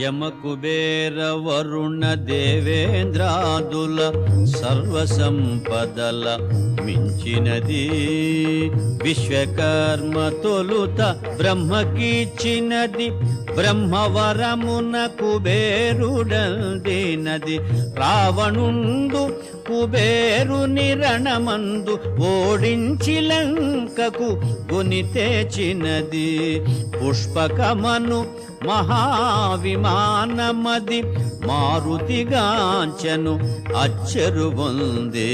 యమకుబేర వరుణ దేవేంద్రాదుల సర్వసంపదల మించినది. విశ్వకర్మ తొలుత బ్రహ్మకిచ్చినది. బ్రహ్మవరమున కుబేరుడందినది రావణుండు కుబేరు నిరణమందు ఓడించి లంకకు గుని తెచ్చినది. పుష్పకమను మహావిమానమది మారుతిగాంచను అచ్చరు ఉంది